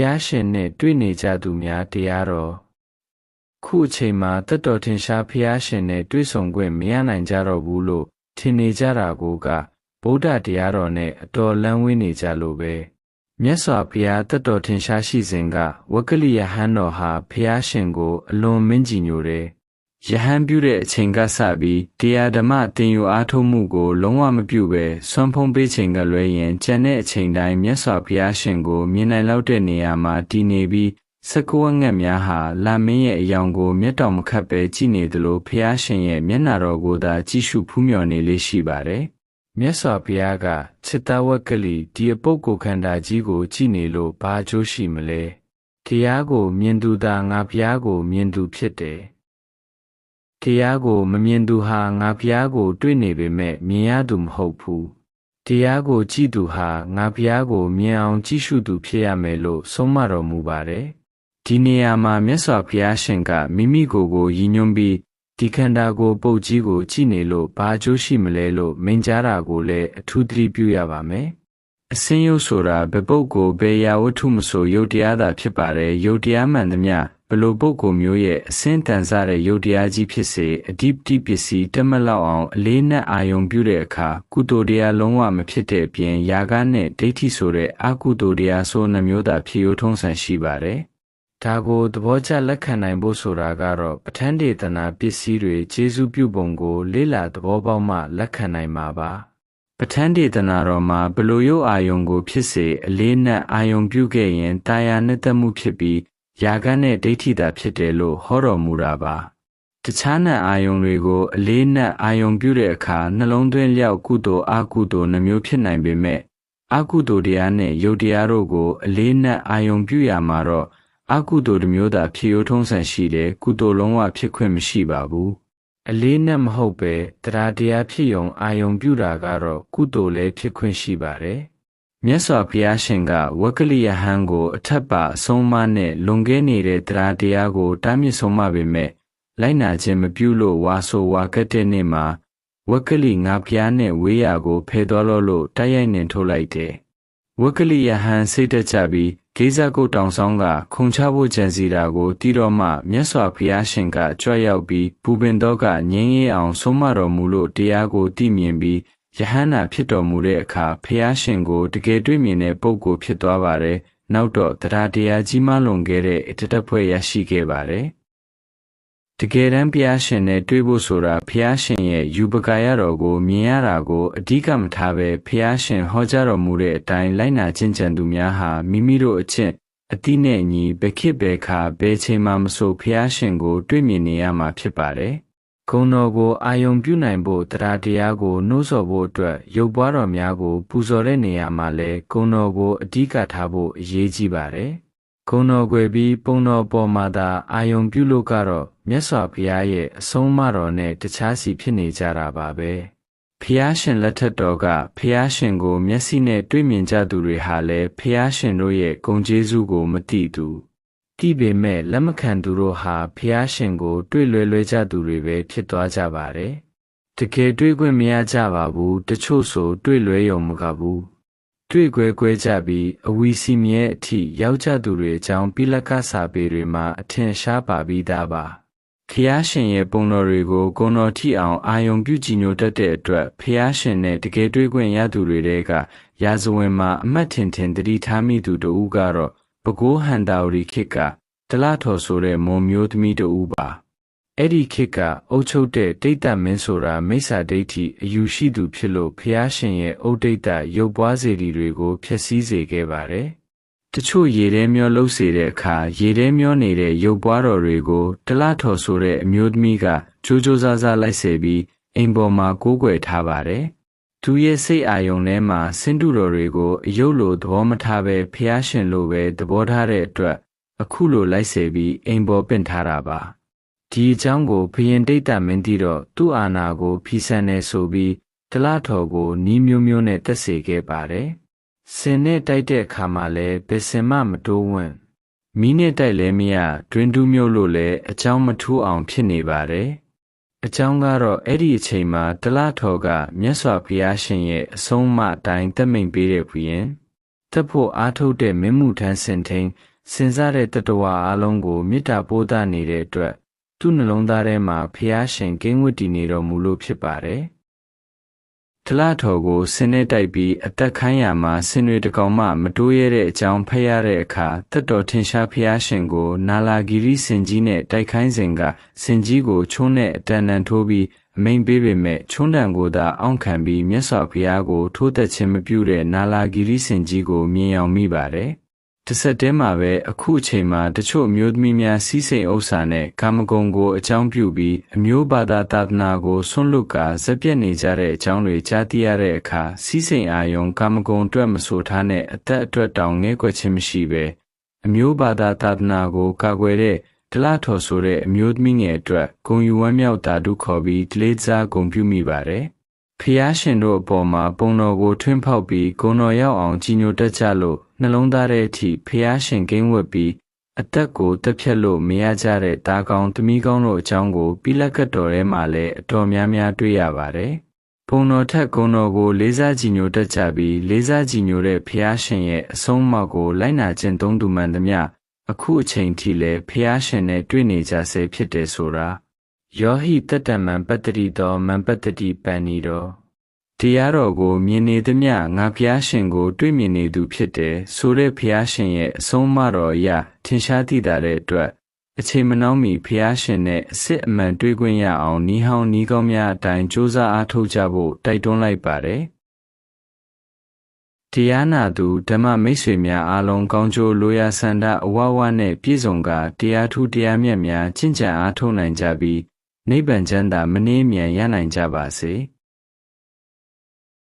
ျားရှင်နှင့်တွေ့နေကြသူများတရားတော်ခုအချိန်မှာတတ်တော်ထင်ရှားဖျားရှင်နဲ့တွေ့ဆုံခွင့်မရနိုင်ကြတော့ဘူးလို့ထင်နေကြတာကိုကဗုဒ္ဓတရားတော်နဲ့အတော်လမ်းဝေးနေကြလို့ပဲမြတ်စွာဘုရားတတ်တော်ထင်ရှားရှိစဉ်ကဝက္ကလိယဟန်တော်ဟာဖျားရှင်ကိုအလွန်မင်းကြည်ညိုတယ် ယဟန်ပြုတဲ့အချိန်ကစပြီးတရားဓမ္မသင်ယူအားထုတ်မှုကို လုံးဝမပြုဘဲဆွမ်းဖုံးပေးချိန်ကလွဲရင်ကျန်တဲ့အချိန်တိုင်းမြတ်စွာဘုရားရှင်ကို မြင်နိုင်လောက်တဲ့နေရာမှာတည်နေပြီးစကုဝငှက်များဟာလာမင်းရဲ့အယောင်ကိုမျက်တော်မခတ်ပဲကြည့်နေသလိုဖျားရှင်ရဲ့မျက်နာတော်ကိုသာကြည့်ရှုဖူးမြော်နေလေးရှိပါတယ်။မြတ်စွာဘုရားကจิตဝက်ကလေးဒီအပုပ်ကိုခန္ဓာကြီးကိုကြည့်နေလို့ဘာအကျိုးရှိမလဲ။တရားကိုမြင်သူသာငါဘုရားကိုမြင်သူဖြစ်တယ်။ တရားကိုမမြင်သူဟာငါဘုရားကို တွေ့နေပေမဲ့မြင်ရသူမဟုတ်ဘူး။တရားကိုကြည့်သူဟာငါဘုရားကိုမြင်အောင်ကြည့်ရှုသူဖြစ်ရမယ်လို့ဆုံးမတော်မူပါတယ်။ဒီနေရာမှာမြတ်စွာဘုရားရှင်ကမိမိကိုယ်ကိုရည်ညွှန်းပြီးဒီခန္ဓာကိုယ်ပုတ်ကြီးကိုကြည့်နေလို့ဘာအကျိုးရှိမလဲလို့မိန့်ကြားတာကိုလည်းအထူးသတိပြုရပါမယ်။အစင်းရုပ်ဆိုတာဘယ်ပုတ်ကိုဘယ်ရာဝတ္ထုမဆိုယုတ်တရားသာဖြစ်ပါတယ်။ယုတ်တရားမှန်သမျှဘ လို့ပုတ်ကိုမျိုးရဲ့အစင်းတန်ဆတဲ့ယုတ်တရားကြီးဖြစ်စေအဓိပတိပစ္စည်းတက်မလောက်အောင်အလေးနက်အာယုံပြုတဲ့အခါကုသိုလ်တရားလုံးဝမဖြစ်တဲ့အပြင်ယာကနဲ့ဒိဋ္ဌိဆိုတဲ့အကုသိုလ်တရားဆိုနှမျိုးသာဖြစ်ရိုးထုံးစံရှိပါတယ်။ဒါကိုသဘောကျလက်ခံနိုင်ဖို့ဆိုတာကတော့ပဋ္ဌာန်းဒေသနာပစ္စည်းတွေကျေစုပြုပုံကို လေးလာသဘောပေါက်မှလက်ခံနိုင်မှာပါပဋ္ဌာန်းဒေသနာတော်မှာဘလိုရုပ်အာယုံကိုဖြစ်စေအလေးနက်အာယုံပြုခဲ့ရင်တာယာနှစ်သက်မှုဖြစ်ပြီး ယာကနဲ့ဒိဋ္ဌိတာဖြစ်တယ်လို့ဟောတော်မူတာပါတခြားနတ်အာယုံတွေကိုအလေးနက်အာယုံပြုတဲ့အခါနှလုံးသွင်းလျောက်ကုသိုလ်အကုသိုလ်နှမျိုးဖြစ်နိုင်ပေမဲ့အကုသိုလ်တရားနဲ့ယုတ်တရားတို့ကိုအလေးနက်အာယုံပြုရမှာတော့အကုသိုလ်တစ်မျိုးသာဖြစ်ရိုးထုံးစံရှိတယ်ကုသိုလ်လုံးဝဖြစ်ခွင့်မရှိပါဘူးအလေးနဲ့မဟုတ်ပဲတရားတရားဖြစ်ယုံအာယုံပြုတာကတော့ကုသိုလ်လည်းဖြစ်ခွင့်ရှိပါတယ် မြတ်စွာဘုရားရှင်ကဝက္ကလိယဟန်ကိုအထက်ပါအဆုံးမနဲ့လွန်ကဲနေတဲ့တရားတရားကိုတားမြစ်ဆုံးမပေမဲ့လိုက်နာခြင်းမပြုလို့ဝါဆိုဝါကတဲ့နေ့မှာဝက္ကလိငါဖျားနဲ့ဝေးရကိုဖယ်တော်လို့တိုက်ရိုက်နှင်ထုတ်လိုက်တယ်ဝက္ကလိယဟန်စိတ်တကြပြီးဂိဇကုတ်တောင်ဆောင်ကခုံချဖို့ကြံစီတာကိုတီတော်မှမြတ်စွာဘုရားရှင်ကကြွရောက်ပြီးပူပင်တော့ကငြင်းရဲအောင်ဆုံးမတော်မူလို့တရားကိုသိမြင်ပြီး ယဟန္တာဖြစ်တော်မူတဲ့အခါဘုရားရှင်ကိုတကယ်တွေ့မြင်တဲ့ပုဂ္ဂိုလ်ဖြစ်သွားပါတယ်။နောက်တော့တရားတရားကြီးမားလွန်ခဲ့တဲ့အတ္တဖွဲ့ရရှိခဲ့ပါတယ်။တကယ်တမ်းဘုရားရှင်နဲ့တွေ့ဖို့ဆိုတာဘုရားရှင်ရဲ့ယူပကာရတော်ကိုမြင်ရတာကိုအဓိကမထားဘဲဘုရားရှင်ဟောကြားတော်မူတဲ့အတိုင်းလိုက်နာကျင့်ကြံသူများဟာမိမိတို့အချက်အတိနဲ့အညီဘယ်ခေတ်ဘယ်ခါဘယ်ချိန်မှမဆိုဘုရားရှင်ကို တွေ့မြင်နေရမှာဖြစ်ပါတယ်။ ဂုဏ်တော်ကိုအာယုံပြုနိုင်ဖို့တရားတရားကိုနှိုးဆော်ဖို့အတွက်ရုပ်ပွားတော်များကို ပူဇော်တဲ့နေရာမှာလဲဂုဏ်တော်ကိုအဓိကထားဖို့အရေးကြီးပါတယ်။ဂုံတော်ွယ်ပြီးပုံတော်ပေါ်မှာသာအာယုံပြုလို့ကတော့မြတ်စွာဘုရားရဲ့အဆုံးအမတော်နဲ့တခြားစီဖြစ်နေကြတာပါပဲဖျားရှင်လက်ထက်တော်ကဖျားရှင်ကို မျက်စိနဲ့တွေ့မြင်ကြသူတွေဟာလည်းဖျားရှင်တို့ရဲ့ဂုံကျေးဇူးကိုမသိသူ တိပေမဲ့လက်မခံသူတို့ဟာဖျားရှင်ကို တွေ့လွယ်လွယ်ကြသူတွေပဲဖြစ်သွားကြပါတယ်တကယ်တွေ့ခွင့်မရကြပါဘူးတချို့ဆို တွေ့လွယ်ရုံမကဘူးတွေ့ခွဲခွဲကြပြီးအဝီစီမြဲအထိရောက်ကြသူတွေအကြောင်းပိလကစာပေတွေမှာအထင်ရှားပါပြီးသားပါဖျားရှင်ရဲ့ပုံတော်တွေကိုဂုဏ်တော်ထိအောင်အာယုံပြုကြည်ညိုတတ်တဲ့အတွက်ဖျားရှင်နဲ့တကယ်တွေ့ခွင့်ရသူတွေတဲကရာဇဝင်မှာအမတ်ထင်ထင်တတိထားမိသူတို့ကတော့ ဘကိုးဟန်တာဝရီခေတ်ကတလထော်ဆိုတဲ့မွန်မျိုးသမီးတို့ပါအဲ့ဒီခေတ်ကအုတ်ချုပ်တဲ့ဒိဋ္ဌမင်းဆိုတာမိစ္ဆာဒိဋ္ဌိအယူရှိသူဖြစ်လို့ဖျားရှင်ရဲ့အုတ်ဒိဋ္ဌရုပ်ပွားစေတီတွေကိုဖျက်ဆီးစေခဲ့ပါတယ်။တချို့ရေထဲမျောလှုပ်စေတဲ့အခါရေထဲမျောနေတဲ့ရုပ်ပွားတော်တွေကိုတလထော်ဆိုတဲ့အမျိုးသမီးကကြိုးကြိုးစားစားလိုက်စေပြီးအိမ်ပေါ်မှာကိုးကွယ်ထားပါတယ်။ သူရဲ့စိတ်အာယုံထဲမှာစင်တုတော်တွေကိုအယုတ်လိုသဘောမထားပဲဖျားရှင်လိုပဲသဘောထားတဲ့အတွက်အခုလိုလိုက်စေပြီးအိမ်ပေါ်ပင့်ထားတာပါ။ဒီအကြောင်းကိုဘုရင်တိတ်တမင်းသိတော့သူ့အာဏာကိုဖီဆန်နေဆိုပြီးတလထော်ကိုနီးမျိုးမျိုးနဲ့တက်စေခဲ့ပါတယ်။စင်နဲ့တိုက်တဲ့အခါမှာလည်းဘယ်စင်မှမတိုးဝန့်မီးနဲ့တိုက်လည်းမရတွင်တူးမျိုးလို့လည်းအကြောင်းမထူးအောင်ဖြစ်နေပါတယ်။ အကြောင်းကတော့အဲ့ဒီအချိန်မှာတလထော်ကမြတ်စွာဘုရားရှင်ရဲ့အဆုံးအမအတိုင်းတက်မိန်ပေးတဲ့ဘုရင်တက်ဖို့အားထုတ်တဲ့မင်းမှုထမ်းစင်ထိန်စင်စားတဲ့တတဝါအလုံးကိုမေတ္တာပို့သနေတဲ့အတွက်သူ့နှလုံးသားထဲမှာဖျားရှင်ကင်းဝတ်တည်နေတော်မူလို့ဖြစ်ပါတယ်။ ထလထော်ကိုဆင်းနဲ့တိုက်ပြီးအသက်ခိုင်းရမှာဆင်းတွေတကောင်မှမတိုးရတဲ့အကြောင်းဖတ်ရတဲ့အခါတက်တော်ထင်ရှားဖျားရှင်ကို နာလာဂီရီစင်ကြီးနဲ့တိုက်ခိုင်းစဉ်ကစင်ကြီးကိုချုံးနဲ့အတန်တန်ထိုးပြီးအမိန်ပေးပေမဲ့ချုံးတံကိုသာအောင့်ခံပြီးမြတ်စွာဘုရားကို ထိုးသက်ခြင်းမပြုတဲ့နာလာဂီရီစင်ကြီးကိုမြင်အောင်မိပါတယ်။ တစ်ဆက်တည်းမှာပဲအခုအချိန်မှာတချို့အမျိုးသမီးများစီးစိမ်ဥစ္စာနဲ့ကာမဂုဏ်ကိုအကြောင်းပြုပြီးအမျိုးဘာသာသာသနာကိုဆွန့်လွတ်ကာဇက်ပြက်နေကြတဲ့အကြောင်းတွေကြားသိရတဲ့အခါစီးစိမ်အာယုံကာမဂုဏ်အတွက်မဆိုထားနဲ့အသက်အတွက်တောင်ငဲ့ကွက်ခြင်းမရှိပဲအမျိုးဘာသာသာသနာကိုကာကွယ်တဲ့ဒလထော်ဆိုတဲ့အမျိုးသမီးငယ်အတွက်ဂုံယူဝမ်းမြောက်တာဒုခေါ်ပြီးဒလေးစားဂုံပြုမိပါတယ်။ဖျားရှင်တို့အပေါ်မှာပုံတော်ကိုထွင်းဖောက်ပြီးဂုံတော်ရောက်အောင်ကြီးညိုတက်ကြလို့ နှလုံးသားထဲအထိဖျားရှင်ကင်းဝတ်ပြီးအသက်ကိုတက်ဖြတ်လို့မရကြတဲ့တာကောင်းသမီးကောင်းတို့အကြောင်းကိုပြီးလက်ကတ်တော်ထဲမှာလည်းအတော်များများတွေ့ရပါတယ်။ဘုံတော်ထက်ဂုံတော်ကိုလေးစားကြည်ညိုတက်ကြပြီးလေးစားကြည်ညိုတဲ့ဖျားရှင်ရဲ့အဆုံးအမကိုလိုက်နာကျင့်သုံးသူမှန်သမျှအခုအချိန်ထိလည်းဖျားရှင်နဲ့တွေ့နေကြဆဲဖြစ်တယ်ဆိုတာယောဟိတတ္တမံပတ္တိတော်မံပတ္တိပန်နီတော် တရားတော်ကိုမြင်နေသမျှငါဖျားရှင်ကို တွေ့မြင်နေသူဖြစ်တယ်ဆိုတဲ့ဖျားရှင်ရဲ့အဆုံးအမတော်အရထင်ရှားသိတာတဲ့အတွက်အချိန်မနှောင်းမီဖျားရှင်နဲ့အစ်စ်အမှန်တွေ့ခွင့်ရအောင်နီးဟောင်းနီးကောင်းများအတိုင်းစ조사အားထုတ်ကြဖို့တိုက်တွန်းလိုက်ပါတယ်တရားနာသူဓမ္မမိတ်ဆွေများအားလုံးကောင်းကျိုးလိုရာဆန္ဒအဝဝနဲ့ပြည့်စုံကတရားထူးတရားမြတ်များကျင့်ကြံအားထုတ်နိုင်ကြပြီးနိဗ္ဗာန်ချမ်းသာမနှင်းမြန်ရနိုင်ကြပါစေ။